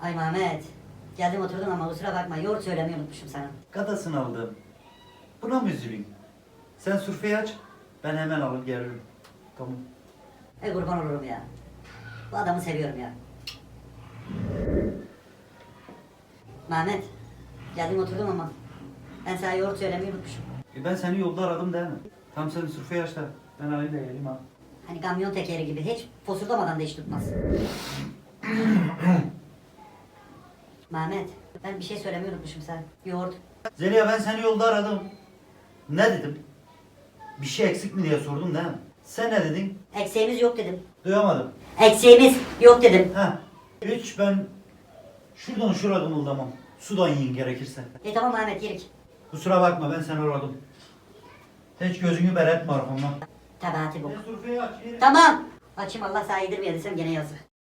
Ay Mehmet. Geldim oturdum ama kusura bakma. Yoğurt söylemeyi unutmuşum sana. Gadasını aldım. Buna mı üzüleyim? Sen sürfeyi aç. Ben hemen alıp gelirim. Tamam. Ey kurban olurum ya. Bu adamı seviyorum ya. Mehmet. Geldim oturdum ama. Ben sana yoğurt söylemeyi unutmuşum. E ben seni yolda aradım değil mi? Tam sen sürfeyi aç da. Ben alayım da geleyim ha. Hani kamyon tekeri gibi hiç fosurdamadan da iş tutmaz. Mehmet. Ben bir şey söylemeyi unutmuşum sana. Yoğurt. Zeliha ben seni yolda aradım. Ne dedim? Bir şey eksik mi diye sordum değil mi? Sen ne dedin? Eksiğimiz yok dedim. Duyamadım. Eksiğimiz yok dedim. Ha. Üç ben şuradan şuraya kımıldamam. Sudan yiyin gerekirse. E tamam Mehmet yerik. Kusura bakma ben seni aradım. Hiç gözünü beretme arkamdan. Tabahati bu. Tamam. Açayım Allah sana yedirmeye desem gene yazık.